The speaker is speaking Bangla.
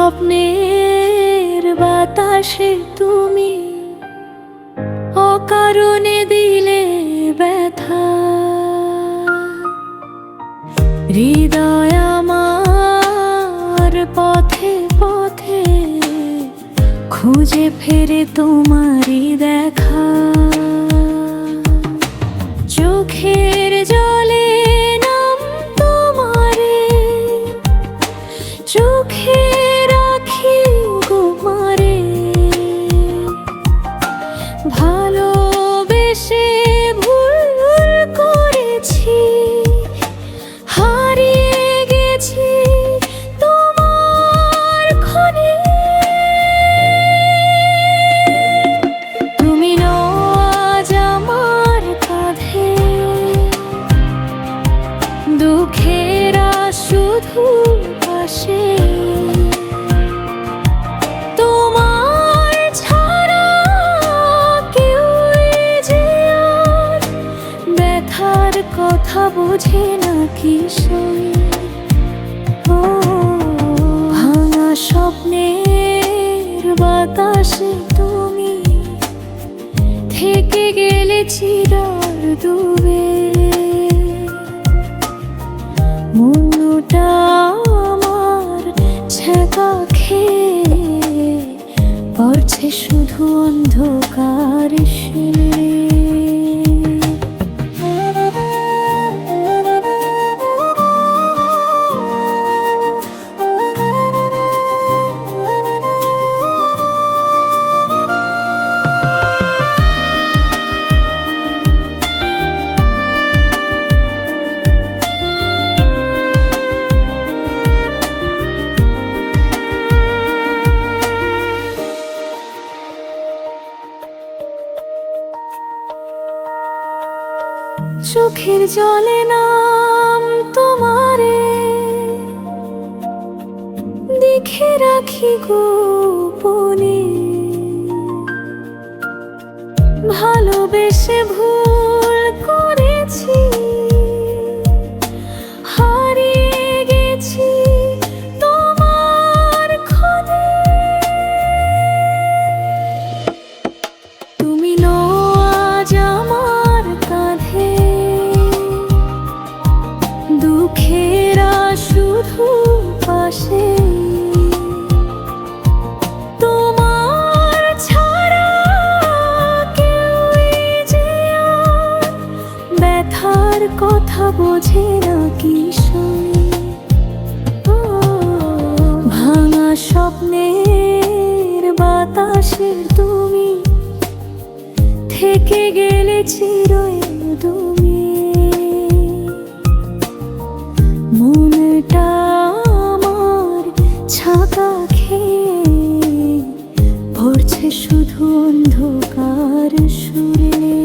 স্বপ্নের বাতাসে তুমি অকারণে দিলে ব্যথা। হৃদয় আমার পথে পথে খুঁজে ফেরে তোমারই দেখা। চোখের কথা বোঝে না কিশোর ও ভাঙা স্বপ্নের বাতাসে তুমি থেকে গেলে চিরার ডুবে মনটা আমার ছ্যাঁকা খেয়ে পড়ছে শুধু অন্ধকার শিলে। চোখের জলে নাম তোমারে। দেখে রাখি গোপনে। ভালোবেসে ভুল শুধু পাশে তোমার ছাড়া ব্যথার কথা বোঝে না ও, ভাঙা স্বপ্নের বাতাসের তুমি থেকে গেলে চিরই তুমি। শুধু অন্ধকার সুরে।